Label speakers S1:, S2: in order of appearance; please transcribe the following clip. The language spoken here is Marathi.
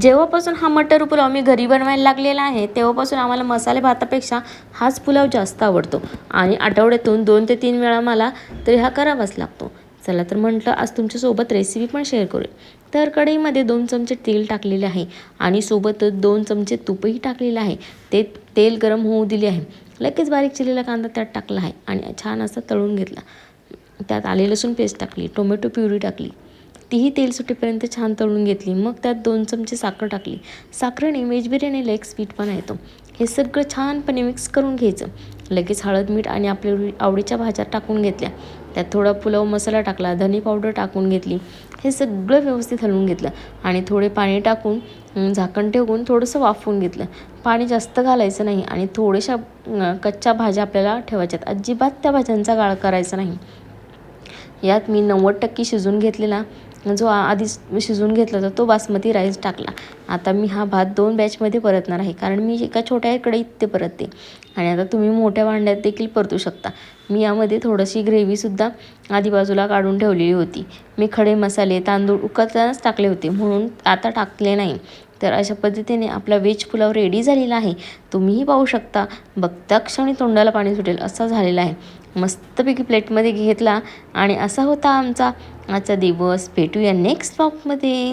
S1: जेव्हापासून हा मटर पुलाव मी घरी बनवायला लागलेला आहे तेव्हापासून आम्हाला मसाले भातापेक्षा हाच पुलाव जास्त आवडतो. आणि आठवड्यातून दोन ते तीन वेळा मला तरी हा करावाच लागतो. चला तर म्हटलं आज तुमच्यासोबत रेसिपी पण शेअर करूया. तर कढईमध्ये दोन चमचे तेल टाकलेले आहे आणि सोबतच दोन चमचे तुपही टाकलेलं आहे. ते तेल गरम होऊ दिले आहे. लगेच बारीक चिरलेला कांदा त्यात टाकला आहे आणि छान असं तळून घेतला. त्यात आले लसूण पेस्ट टाकली टोमॅटो प्युरी टाकली. तीही तेल सुटेपर्यंत छान तळून घेतली. मग त्यात दोन चमचे साखर टाकली. साखरेने व्हेज बिर्याणीला एक स्वीटपणा येतो हे सगळं छानपणे मिक्स करून घ्यायचं. लगेच हळद मीठ आणि आपल्या आवडीच्या भाज्या टाकून घेतल्या. त्यात थोडा पुलाव मसाला टाकला धनी पावडर टाकून घेतली. हे सगळं व्यवस्थित हलवून घेतलं आणि थोडे पाणी टाकून झाकण ठेवून थोडंसं वाफवून घेतलं. पाणी जास्त घालायचं नाही आणि थोड्याशा कच्च्या भाज्या आपल्याला ठेवायच्यात. अजिबात त्या भाज्यांचा गाळ करायचा नाही. यात मी नव्वद टक्के शिजून घेतलेला जो आधीच शिजून घेतला होता तो बासमती राईस टाकला. आता मी हा भात दोन बॅचमध्ये परतणार आहे कारण मी एका छोट्या कढईत ते परतते. आणि आता तुम्ही मोठ्या भांड्यात देखील परतू शकता. मी यामध्ये थोडीशी ग्रेव्हीसुद्धा आधी बाजूला काढून ठेवलेली होती. मी खडे मसाले तांदूळ उकळतानाच टाकले होते म्हणून आता टाकले नाही. तर अशा पद्धतीने आपला व्हेज पुलाव रेडी झालेला आहे. तुम्हीही पाहू शकता. बघता क्षणी तोंडाला पाणी सुटेल असा झालेला आहे. मस्तपैकी प्लेटमध्ये घेतला आणि असा होता आमचा आजचा दिवस. भेटूया नेक्स्ट ब्लॉगमध्ये